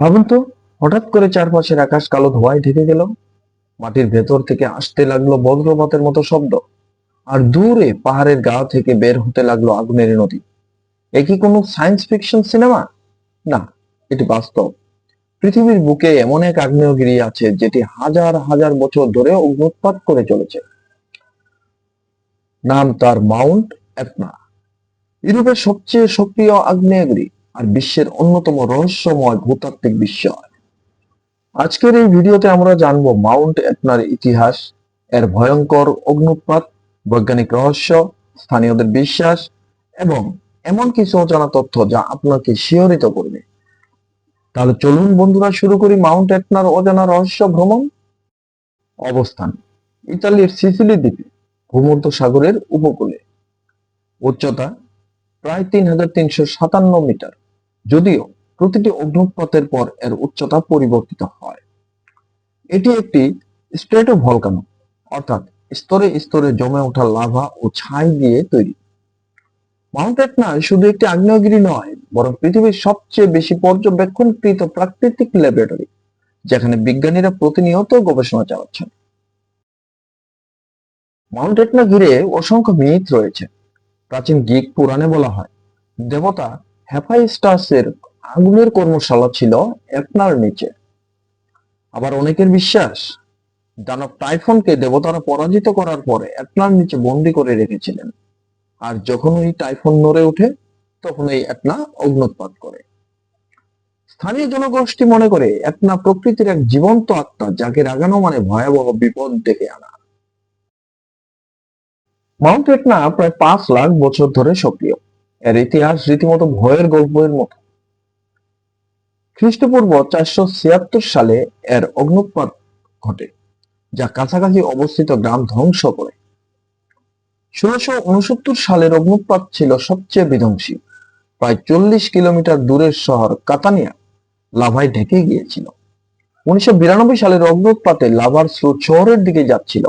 ভাবুন তো, হঠাৎ করে চারপাশের আকাশ কালো ধোঁয়ায় ঢেকে গেল। মাটির ভেতর থেকে আসতে লাগল বজ্রপাতের মতো শব্দ, আর দূরে পাহাড়ের গা থেকে বের হতে লাগল আগুনের নদী। এ কি কোনো সায়েন্স ফিকশন সিনেমা? না, এটি বাস্তব। পৃথিবীর বুকে এমন এক আগ্নেয়গিরি আছে যেটি হাজার হাজার বছর ধরে অগ্নুৎপাত করে চলেছে। নাম তার মাউন্ট এটনা ইউরোপের সবচেয়ে সক্রিয় আগ্নেয়গিরি। আর বিশ্বের অন্যতম রহস্যময় ভূতাত্ত্বিক বিস্ময় আজকের এই ভিডিওতে আমরা জানব মাউন্ট এটনার ইতিহাস, এর ভয়ঙ্কর অগ্নুৎপাত বৈজ্ঞানিক রহস্য, স্থানীয়দের বিশ্বাস, এবং এমন কিছু অজানা তথ্য যা আপনাকে শিহরিত করবে। তাহলে চলুন বন্ধুরা, শুরু করি মাউন্ট এটনার অজানা রহস্য ভ্রমণ। অবস্থান, ইতালির সিসিলি দ্বীপে, ভূমধ্য সাগরের উপকূলে। উচ্চতা, প্রায় তিন হাজার তিনশো সাতান্ন মিটার। যদিও প্রতিটি অগ্নুৎপাতের পর এর উচ্চতা পরিবর্তিত হয়। এটি একটি স্ট্রেটো ভলকানো অর্থাৎ স্তরে স্তরে জমে ওঠা লাভা ও ছাই দিয়ে তৈরি। মাউন্ট এটনা শুধু একটি আগ্নেয়গিরি নয়, বরং পৃথিবীর সবচেয়ে বেশি পর্যবেক্ষণকৃত প্রাকৃতিক ল্যাবরেটরি, যেখানে বিজ্ঞানীরা প্রতিনিয়ত গবেষণা চালাচ্ছেন। মাউন্ট এটনা ঘিরে অসংখ্য মিথ রয়েছে। প্রাচীন গ্রিক পুরাণে বলা হয়, দেবতা হ্যাফাইস্টাসের আগুনের কর্মশালা ছিল এটনার নিচে। আবার অনেকের বিশ্বাস, দানব টাইফনকে দেবতারা পরাজিত করার পরে এটনার নিচে বন্দি করে রেখেছিলেন। আর যখন ওই টাইফন নড়ে ওঠে, তখন এই এটনা অগ্নুৎপাত করে। স্থানীয় জনগোষ্ঠী মনে করে এটনা প্রকৃতির এক জীবন্ত আত্মা, যাকে রাগানো মানে ভয়াবহ বিপদ ডেকে আনা। মাউন্ট এটনা প্রায় পাঁচ লাখ বছর ধরে সক্রিয়। এর ইতিহাস রীতিমতো ভয়ের গল্পের মতো। খ্রিস্টপূর্ব চারশো ছিয়াত্তর সালে এর অগ্নুৎপাত ঘটে, যা কাছাকাছি অবস্থিত গ্রাম ধ্বংস করে। ষোলশো উনসত্তর সালের অগ্নুৎপাত ছিল সবচেয়ে বিধ্বংসী। প্রায় চল্লিশ কিলোমিটার দূরের শহর কাতানিয়া লাভায় ঢেকে গিয়েছিল। উনিশশো বিরানব্বই সালের অগ্নুৎপাতে লাভার স্রোত শহরের দিকে যাচ্ছিল।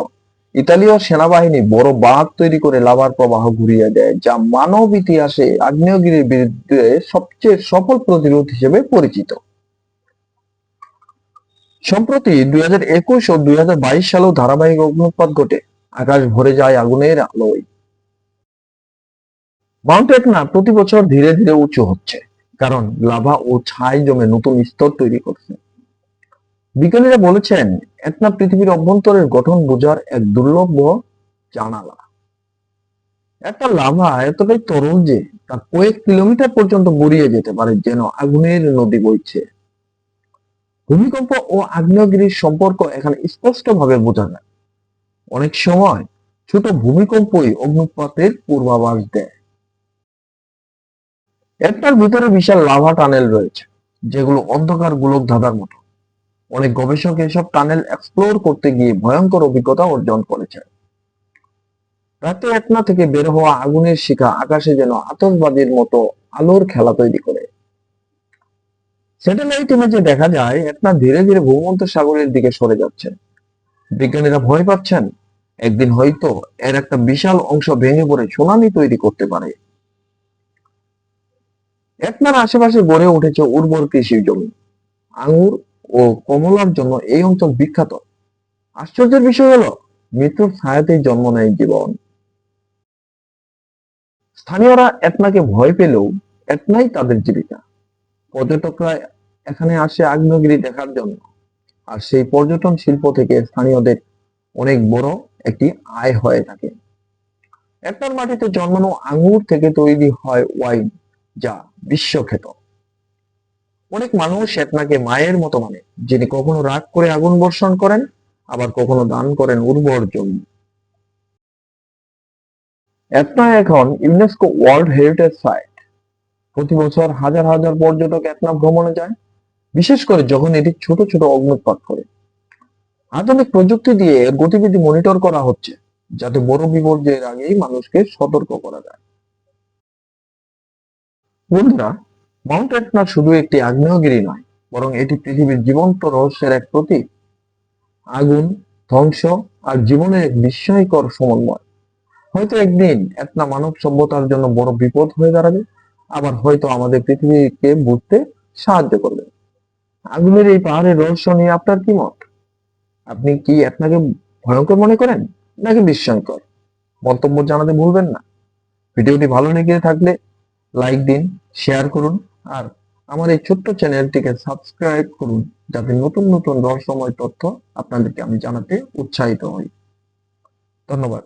ইতালীয় সেনাবাহিনী বড় বাঁধ তৈরি করে লাভার প্রবাহ ঘুরিয়ে দেয়, যা মানব ইতিহাসে আগ্নেয়গিরির বিরুদ্ধে সবচেয়ে সফল প্রতিরোধ হিসেবে পরিচিত। সম্প্রতি দুই হাজার একুশ ও দুই হাজার বাইশ সালেও ধারাবাহিক অগ্নুৎপাত ঘটে। আকাশ ভরে যায় আগুনের আলোয়। মাউন্ট এটনা প্রতি বছর ধীরে ধীরে উঁচু হচ্ছে, কারণ লাভা ও ছাই জমে নতুন স্তর তৈরি করছে। বিজ্ঞানীরা বলেছেন এটনা পৃথিবীর অভ্যন্তরের গঠন বোঝার এক দুর্লভ জানালা। একটা লাভা এতটাই তরল যে তা কয়েক কিলোমিটার পর্যন্ত গড়িয়ে যেতে পারে যেন আগুনের নদী বইছে। ভূমিকম্প ও আগ্নেয়গিরির সম্পর্ক এখানে স্পষ্টভাবে বোঝা যায়। অনেক সময় ছোট ভূমিকম্পই অগ্নুৎপাতের পূর্বাভাস দেয়। একটার ভিতরে বিশাল লাভা টানেল রয়েছে, যেগুলো অন্ধকার গোলক ধাঁধার মতো। অনেক গবেষক এসব টানেল এক্সপ্লোর করতে গিয়ে ভয়ঙ্কর অভিজ্ঞতা অর্জন করেছে। রাতে একনা থেকে বের হওয়া আগুনের শিখা আকাশে যেন আতসবাজির মতো আলোর খেলা তৈরি করে। স্যাটেলাইট ইমেজে দেখা যায়, একনা ধীরে ধীরে ভূমন্ত সাগরের দিকে সরে যাচ্ছে। বিজ্ঞানীরা ভয় পাচ্ছেন, একদিন হয়তো এর একটা বিশাল অংশ ভেঙে পড়ে সুনামি তৈরি করতে পারে। একনার আশেপাশে গড়ে উঠেছে উর্বর কৃষি জমি। আঙুর ও কমলার জন্য এই অঞ্চল বিখ্যাত। আশ্চর্যের বিষয় হলো, মৃত্যুর ছায়াতেই জন্ম নেয় জীবন। স্থানীয়রা এটনাকে ভয় পেলেও এটনাই তাদের জীবিকা। পর্যটকরা এখানে আসে আগ্নেয়গিরি দেখার জন্য। আর সেই পর্যটন শিল্প থেকে স্থানীয়দের অনেক বড় একটি আয় হয়ে থাকে। এটনার মাটিতে জন্মানো আঙ্গুর থেকে তৈরি হয় ওয়াইন, যা বিশ্বখ্যাত। অনেক মানুষ এটনাকে মায়ের মতো মানে যিনি কখনো রাগ করে আগুন বর্ষণ করেন, আবার কখনো দান করেন উর্বর জমি। এটনা এখন ইউনেস্কো ওয়ার্ল্ড হেরিটেজ সাইট প্রতি বছর হাজার হাজার পর্যটক এটনা ভ্রমণে যায়, বিশেষ করে যখন এটি ছোট ছোট অগ্নুৎপাত করে। আধুনিক প্রযুক্তি দিয়ে এর গতিবিধি মনিটর করা হচ্ছে, যাতে বড় বিপর্যয়ের আগেই মানুষকে সতর্ক করা যায়। বন্ধুরা মাউন্ট এটনা শুধু একটি আগ্নেয়গিরি নয়, বরং এটি পৃথিবীর জীবন্ত রহস্যের এক প্রতীক। আগুন, ধ্বংস আর জীবনের এক বিস্ময়কর সমন্বয়। হয়তো একদিন এটনা মানব সভ্যতার জন্য বড় বিপদ হয়ে দাঁড়াবে, আবার হয়তো আমাদের পৃথিবীকে বুঝতে সাহায্য করবে। আগুনের এই পাহাড়ের রহস্য নিয়ে আপনার কি মত? আপনি কি আপনাকে ভয়ঙ্কর মনে করেন, নাকি বিস্ময়কর? মন্তব্য জানাতে ভুলবেন না। ভিডিওটি ভালো লেগে থাকলে লাইক দিন শেয়ার করুন আর আমার এই ছোট্ট চ্যানেলটিকে সাবস্ক্রাইব করুন, যাতে নতুন নতুন রহস্যময় তথ্য আপনাদেরকে আমি জানাতে উৎসাহিত হই। ধন্যবাদ।